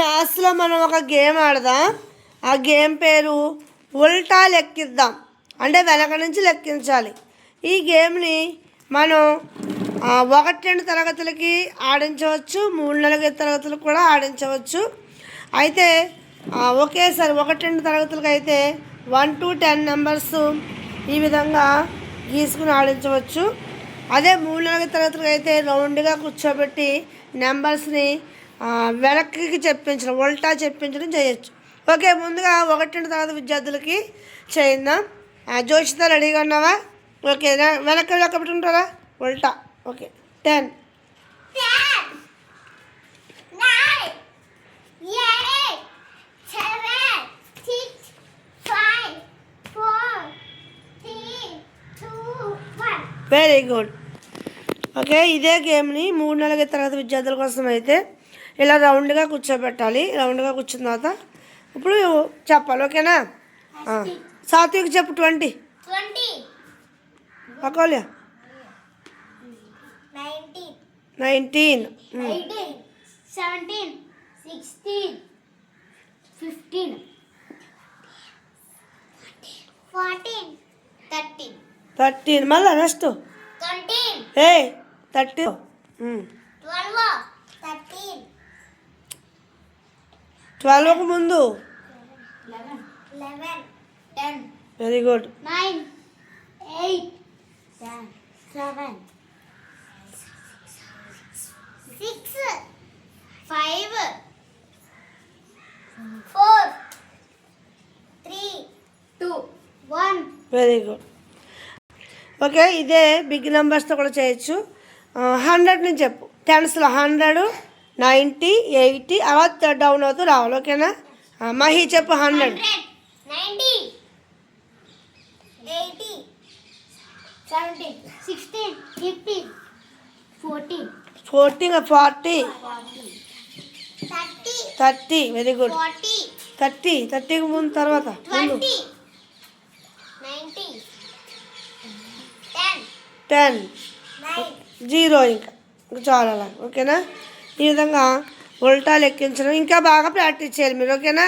మ్యాథ్స్లో మనం ఒక గేమ్ ఆడదాం. ఆ గేమ్ పేరు ఉల్టా లెక్కిద్దాం. అంటే వెనక నుంచి లెక్కించాలి. ఈ గేమ్ని మనం ఒకటి రెండు తరగతులకి ఆడించవచ్చు. మూడు నాలుగు తరగతులకు కూడా ఆడించవచ్చు. అయితే ఒకేసారి ఒకటి రెండు తరగతులకు అయితే వన్ టు టెన్ నెంబర్స్ ఈ విధంగా గీసుకుని ఆడించవచ్చు. అదే మూడు నాలుగు తరగతులకు అయితే రౌండ్గా కూర్చోబెట్టి నెంబర్స్ని వెనక్కి చెప్పించడం ఉల్టా చెప్పించడం చేయొచ్చు. ఓకే ముందుగా ఒకటి తర్వాత విద్యార్థులకి చేయిందాం ఆ, రెడీగా ఉన్నావా? ఓకే వెనక్కి లెక్క పెట్టుకుంటారా ఉల్టా. Okay ten. Very good okay ఇదే గేమ్ని మూడు నెలల తరగతి విద్యార్థుల కోసం అయితే ఇలా రౌండ్గా కూర్చోబెట్టాలి. రౌండ్గా కూర్చున్న తర్వాత ఇప్పుడు చెప్పాలి ఓకేనా? సాత్విక్ చెప్పు ట్వంటీ. ఒకవలే నైన్టీన్. సెవెంటీన్. థర్టీన్. మళ్ళీ మళ్ళా నెక్స్ట్ ట్వంటీ. ఏ థర్టీ. ట్వెల్వ్. ట్వెల్వ్కి ముందు. Very good five four three two one. Very good okay ఇదే బిగ్ నెంబర్స్తో కూడా చేయొచ్చు. హండ్రెడ్ నుంచి చెప్పు. టెన్స్లో హండ్రెడ్ నైంటీ ఎయిటీ అలా డౌన్ అవుతూ రావాలి ఓకేనా? మహి చెప్పు hundred. Fourteen. Forty. Thirty. Very good. Thirty థర్టీకి ముందు తర్వాత. టెన్. జీరో ఇంకా. ఇంకా చాలా ఓకేనా? ఈ విధంగా ఉల్టా లెక్కించడం ఇంకా బాగా ప్రాక్టీస్ చేయాలి మీరు ఓకేనా?